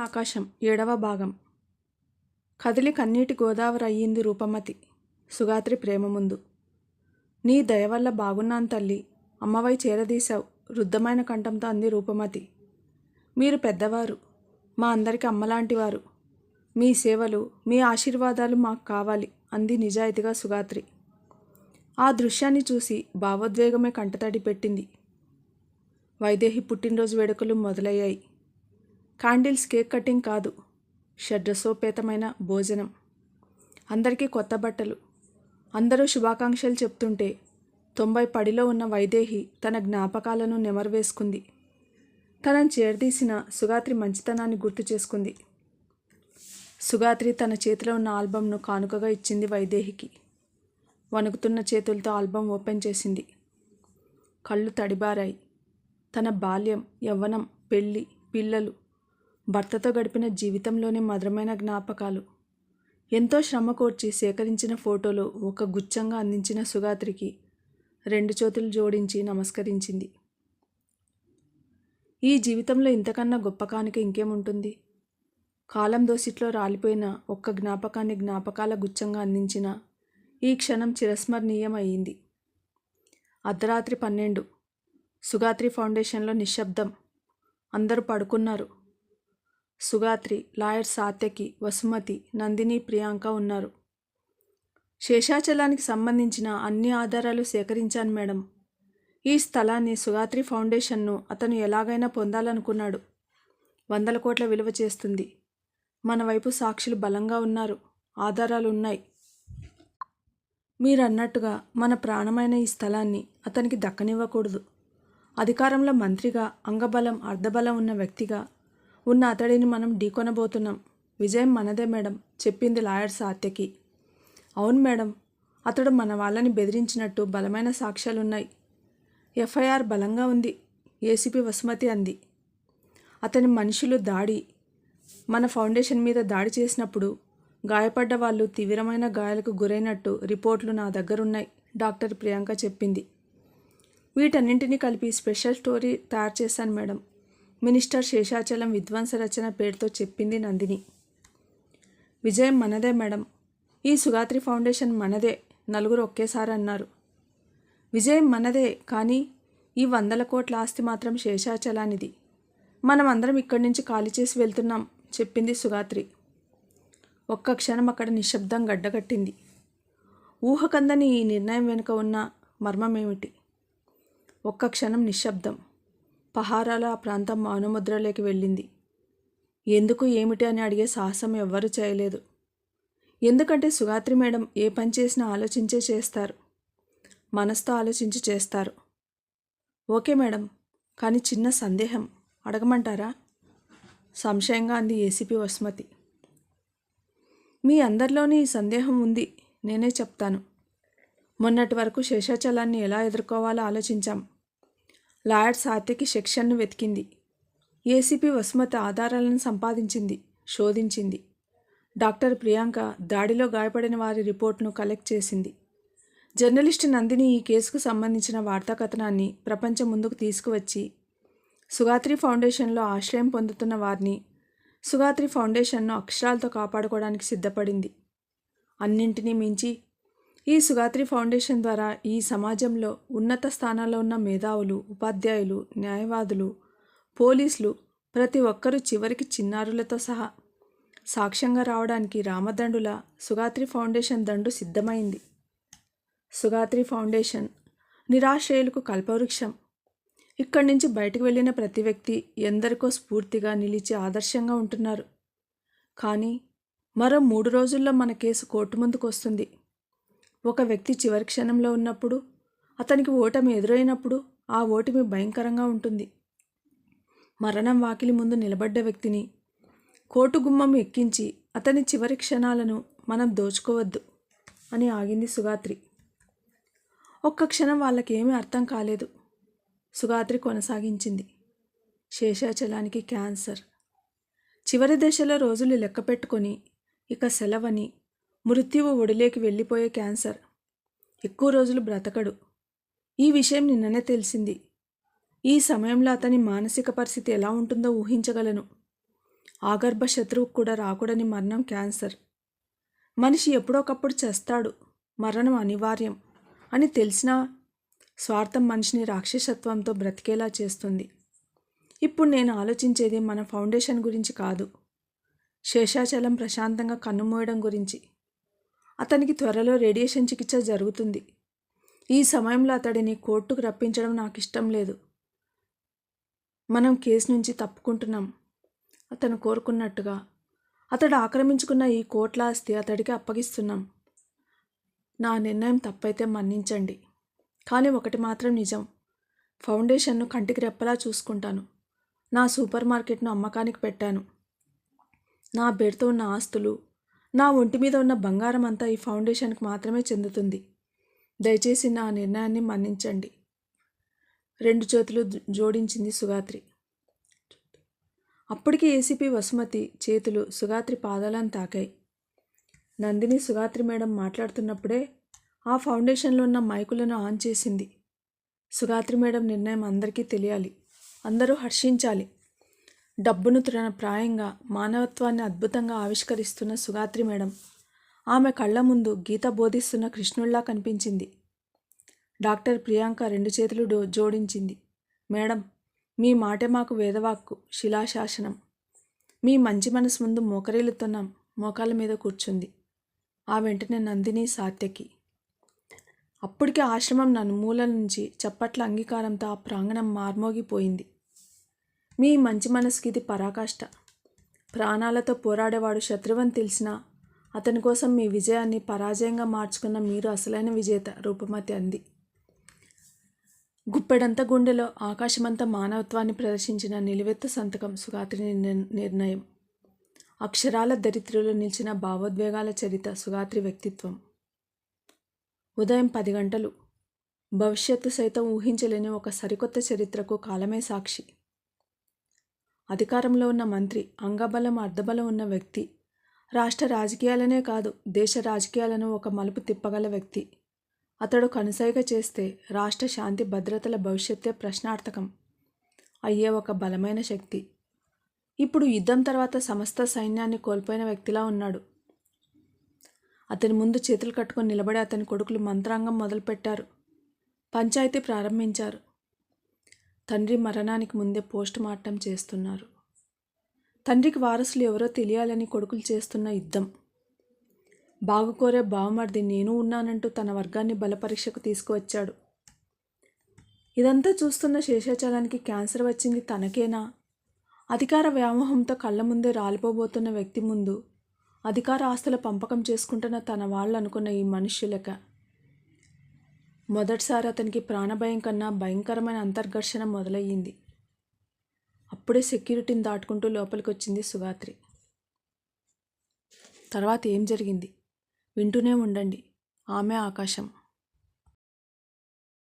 ఆకాశం ఏడవ భాగం. కదిలి కన్నీటి గోదావరి అయ్యింది రూపమతి. సుగాత్రి ప్రేమ ముందు. నీ దయ వల్ల బాగున్నాను తల్లి. అమ్మవై చేరదీశావు. రుద్ధమైన కంఠంతో అంది రూపమతి. మీరు పెద్దవారు. మా అందరికి అమ్మలాంటివారు. మీ సేవలు మీ ఆశీర్వాదాలు మాకు కావాలి అంది నిజాయితీగా సుగాత్రి. ఆ దృశ్యాన్ని చూసి భావోద్వేగమే కంటతడి పెట్టింది. వైదేహి పుట్టినరోజు వేడుకలు మొదలయ్యాయి. కాండిల్స్ కేక్ కటింగ్ కాదు షడ్రసోపేతమైన భోజనం. అందరికీ కొత్త బట్టలు. అందరూ శుభాకాంక్షలు చెప్తుంటే తొంభై పడిలో ఉన్న వైదేహి తన జ్ఞాపకాలను నెమరవేసుకుంది. తనను చేరదీసిన సుగాత్రి మంచితనాన్ని గుర్తు చేసుకుంది. సుగాత్రి తన చేతిలో ఉన్న ఆల్బంను కానుకగా ఇచ్చింది వైదేహికి. వణుకుతున్న చేతులతో ఆల్బం ఓపెన్ చేసింది. కళ్ళు తడిబారాయి. తన బాల్యం యవ్వనం పెళ్ళి పిల్లలు భర్తతో గడిపిన జీవితంలోని మధురమైన జ్ఞాపకాలు. ఎంతో శ్రమ కోర్చి సేకరించిన ఫోటోలు ఒక గుచ్ఛంగా అందించిన సుగాత్రికి రెండు చేతులు జోడించి నమస్కరించింది. ఈ జీవితంలో ఇంతకన్నా గొప్ప కానుక ఇంకేముంటుంది? కాలం దోసిట్లో రాలిపోయిన ఒక్క జ్ఞాపకాన్ని జ్ఞాపకాల గుచ్ఛంగా అందించిన ఈ క్షణం చిరస్మరణీయం అయ్యింది అర్ధరాత్రి పన్నెండు. సుగాత్రి ఫౌండేషన్లో నిశ్శబ్దం. అందరూ పడుకున్నారు. సుగాత్రి లాయర్ సాత్యకి వసుమతి నందిని ప్రియాంక ఉన్నారు. శేషాచలానికి సంబంధించిన అన్ని ఆధారాలు సేకరించాను మేడం. ఈ స్థలాన్ని సుగాత్రి ఫౌండేషన్ను అతను ఎలాగైనా పొందాలనుకున్నాడు. వందల కోట్ల విలువ చేస్తుంది. మన వైపు సాక్షులు బలంగా ఉన్నారు. ఆధారాలు ఉన్నాయి మీరన్నట్టుగా మన ప్రాణమైన ఈ స్థలాన్ని అతనికి దక్కనివ్వకూడదు. అధికారంలో మంత్రిగా అంగబలం అర్ధబలం ఉన్న వ్యక్తిగా ఉన్న అతడిని మనం ఢీకొనబోతున్నాం. విజయం మనదే మేడం చెప్పింది లాయర్ సాత్యకి. అవును మేడం అతడు మన వాళ్ళని బెదిరించినట్టు బలమైన సాక్ష్యాలున్నాయి. ఎఫ్ఐఆర్ బలంగా ఉంది ఏసీపీ వసుమతి అంది. అతని మనుషులు దాడి మన ఫౌండేషన్ మీద దాడి చేసినప్పుడు గాయపడ్డ వాళ్ళు తీవ్రమైన గాయాలకు గురైనట్టు రిపోర్ట్లు నా దగ్గరున్నాయి డాక్టర్ ప్రియాంక చెప్పింది. వీటన్నింటినీ కలిపి స్పెషల్ స్టోరీ తయారు చేశాను మేడం. మినిస్టర్ శేషాచలం విధ్వంస రచన పేరుతో చెప్పింది నందిని. విజయం మనదే మేడం. ఈ సుగాత్రి ఫౌండేషన్ మనదే నలుగురు ఒకేసారి అన్నారు. విజయం మనదే కానీ ఈ వందల కోట్ల ఆస్తి మాత్రం శేషాచలానిది. మనం అందరం ఇక్కడి నుంచి ఖాళీ చేసి వెళ్తున్నాం చెప్పింది సుగాత్రి. ఒక్క క్షణం అక్కడ నిశ్శబ్దం గడ్డగట్టింది. ఊహకందని ఈ నిర్ణయం వెనుక ఉన్న మర్మమేమిటి? ఒక్క క్షణం నిశ్శబ్దం. పహారాల ఆ ప్రాంతం మౌనముద్రలోకి వెళ్ళింది. ఎందుకు ఏమిటి అని అడిగే సాహసం ఎవ్వరూ చేయలేదు. ఎందుకంటే సుగాత్రి మేడం ఏ పని చేసినా ఆలోచించే చేస్తారు. మనసుతో ఆలోచించి చేస్తారు. ఓకే మేడం కానీ చిన్న సందేహం. అడగమంటారా? సంశయంగా అంది ఏసీపీ వసుమతి. మీ అందరిలోని ఈ సందేహం ఉంది నేనే చెప్తాను. మొన్నటి వరకు శేషాచలాన్ని ఎలా ఎదుర్కోవాలో ఆలోచించాం. లాయర్ సాత్యకి సెక్షన్ను వెతికింది. ఏసీపీ వసుమతి ఆధారాలను సంపాదించింది శోధించింది. డాక్టర్ ప్రియాంక దాడిలో గాయపడిన వారి రిపోర్ట్ను కలెక్ట్ చేసింది. జర్నలిస్ట్ నందిని ఈ కేసుకు సంబంధించిన వార్తా కథనాన్ని ప్రపంచం ముందుకు తీసుకువచ్చి సుగాత్రి ఫౌండేషన్లో ఆశ్రయం పొందుతున్న వారిని సుగాత్రి ఫౌండేషన్ను అక్షరాలతో కాపాడుకోవడానికి సిద్ధపడింది. అన్నింటినీ మించి ఈ సుగాత్రి ఫౌండేషన్ ద్వారా ఈ సమాజంలో ఉన్నత స్థానాల్లో ఉన్న మేధావులు ఉపాధ్యాయులు న్యాయవాదులు పోలీసులు ప్రతి ఒక్కరూ చివరికి చిన్నారులతో సహా సాక్ష్యంగా రావడానికి రామదండుల సుగాత్రి ఫౌండేషన్ దండు సిద్ధమైంది. సుగాత్రి ఫౌండేషన్ నిరాశ్రయులకు కల్పవృక్షం. ఇక్కడి నుంచి బయటకు వెళ్ళిన ప్రతి వ్యక్తి ఎందరికో స్ఫూర్తిగా నిలిచి ఆదర్శంగా ఉంటున్నారు. కానీ మరో మూడు రోజుల్లో మన కేసు కోర్టు ముందుకు వస్తుంది ఒక వ్యక్తి చివరి క్షణంలో ఉన్నప్పుడు అతనికి ఓటమి ఎదురైనప్పుడు ఆ ఓటమి భయంకరంగా ఉంటుంది. మరణం వాకిలి ముందు నిలబడ్డ వ్యక్తిని కోర్టు గుమ్మం ఎక్కించి అతని చివరి క్షణాలను మనం దోచుకోవద్దు అని ఆగింది సుగాత్రి. ఒక్క క్షణం వాళ్ళకేమీ అర్థం కాలేదు. సుగాత్రి కొనసాగించింది. శేషాచలానికి క్యాన్సర్. చివరి దశలో రోజులు లెక్క పెట్టుకొని ఇక సెలవని మృత్యువు ఒడిలేకి వెళ్ళిపోయే క్యాన్సర్. ఎక్కువ రోజులు బ్రతకడు. ఈ విషయం నిన్ననే తెలిసింది. ఈ సమయంలో అతని మానసిక పరిస్థితి ఎలా ఉంటుందో ఊహించగలను. ఆగర్భ శత్రువుకు కూడా రాకూడని మరణం క్యాన్సర్. మనిషి ఎప్పుడొకప్పుడు చేస్తాడు. మరణం అనివార్యం అని తెలిసినా స్వార్థం మనిషిని రాక్షసత్వంతో బ్రతికేలా చేస్తుంది. ఇప్పుడు నేను ఆలోచించేది మన ఫౌండేషన్ గురించి కాదు. శేషాచలం ప్రశాంతంగా కన్నుమూయడం గురించి. అతనికి త్వరలో రేడియేషన్ చికిత్స జరుగుతుంది. ఈ సమయంలో అతడిని కోర్టుకు రప్పించడం నాకు ఇష్టం లేదు. మనం కేసు నుంచి తప్పుకుంటున్నాం. అతను కోరుకున్నట్టుగా. అతడు ఆక్రమించుకున్న ఈ కోట్ల ఆస్తి అతడికి అప్పగిస్తున్నాం. నా నిర్ణయం తప్పైతే మన్నించండి. కానీ ఒకటి మాత్రం నిజం. ఫౌండేషన్ను కంటికి రెప్పలా చూసుకుంటాను. నా సూపర్ మార్కెట్ను అమ్మకానికి పెట్టాను. నా బెడ్తో ఉన్న ఆస్తులు నా ఒంటి మీద ఉన్న బంగారం అంతా ఈ ఫౌండేషన్కి మాత్రమే చెందుతుంది. దయచేసి నా నిర్ణయాన్ని మన్నించండి. రెండు చేతులు జోడించింది సుగాత్రి. అప్పటికి ఏసీపీ వసుమతి చేతులు సుగాత్రి పాదాలను తాకాయి. నందిని సుగాత్రి మేడం మాట్లాడుతున్నప్పుడే ఆ ఫౌండేషన్లో ఉన్న మైకులను ఆన్ చేసింది. సుగాత్రి మేడం నిర్ణయం అందరికీ తెలియాలి. అందరూ హర్షించాలి. డబ్బును తన ప్రాయంగా మానవత్వాన్ని అద్భుతంగా ఆవిష్కరిస్తున్న సుగాత్రి మేడం. ఆమె కళ్ళ ముందు గీత బోధిస్తున్న కృష్ణుల్లా కనిపించింది. డాక్టర్ ప్రియాంక రెండు చేతులు డో జోడించింది. మేడం మీ మాటే మాకు వేదవాక్కు శిలాశాసనం. మీ మంచి మనసు ముందు మోకరీలుతున్నాం మోకాల మీద కూర్చుంది. ఆ వెంటనే నందిని సాత్యకి. అప్పటికే ఆశ్రమం నన్ను మూల నుంచి చప్పట్ల అంగీకారంతో ఆ ప్రాంగణం మార్మోగిపోయింది. మీ మంచి మనసుకి ఇది పరాకాష్ట. ప్రాణాలతో పోరాడేవాడు శత్రువని తెలిసినా అతని కోసం మీ విజయాన్ని పరాజయంగా మార్చుకున్న మీరు అసలైన విజేత రూపమతి అంది. గుప్పెడంత గుండెలో ఆకాశమంత మానవత్వాన్ని ప్రదర్శించిన నిలువెత్తు సంతకం సుగాత్రి నిర్ణయం. అక్షరాల దరిద్రులు నిలిచిన భావోద్వేగాల చరిత సుగాత్రి వ్యక్తిత్వం. ఉదయం పది గంటలు. భవిష్యత్తు సైతం ఊహించలేని ఒక సరికొత్త చరిత్రకు కాలమే సాక్షి. అధికారంలో ఉన్న మంత్రి అంగబలం అర్ధబలం ఉన్న వ్యక్తి. రాష్ట్ర రాజకీయాలనే కాదు దేశ రాజకీయాలను ఒక మలుపు తిప్పగల వ్యక్తి. అతడు కనుసైగ చేస్తే రాష్ట్ర శాంతి భద్రతల భవిష్యత్తే ప్రశ్నార్థకం. అయ్యే ఒక బలమైన శక్తి. ఇప్పుడు యుద్ధం తర్వాత సమస్త సైన్యాన్ని కోల్పోయిన వ్యక్తిలా ఉన్నాడు. అతని ముందు చేతులు కట్టుకొని నిలబడి అతని కొడుకులు మంత్రాంగం మొదలుపెట్టారు. పంచాయతీ ప్రారంభించారు. తండ్రి మరణానికి ముందే పోస్ట్ మార్టం చేస్తున్నారు. తండ్రికి వారసులు ఎవరో తెలియాలని కొడుకులు చేస్తున్న యుద్ధం. బాగుకోరే బావమర్ది నేను ఉన్నానంటూ తన వర్గాన్ని బలపరీక్షకు తీసుకువచ్చాడు. ఇదంతా చూస్తున్న శేషాచలానికి క్యాన్సర్ వచ్చింది తనకేనా? అధికార వ్యామోహంతో కళ్ళ ముందే రాలిపోబోతున్న వ్యక్తి ముందు అధికార ఆస్తుల పంపకం చేసుకుంటున్న తన వాళ్ళు అనుకున్న ఈ మనుష్యులక మొదటిసారి అతనికి ప్రాణభయం కన్నా భయంకరమైన అంతర్ఘర్షణ మొదలయ్యింది. అప్పుడే సెక్యూరిటీని దాటుకుంటూ లోపలికి వచ్చింది సుగాత్రి. తర్వాత ఏం జరిగింది? వింటూనే ఉండండి. ఆమె ఆకాశం.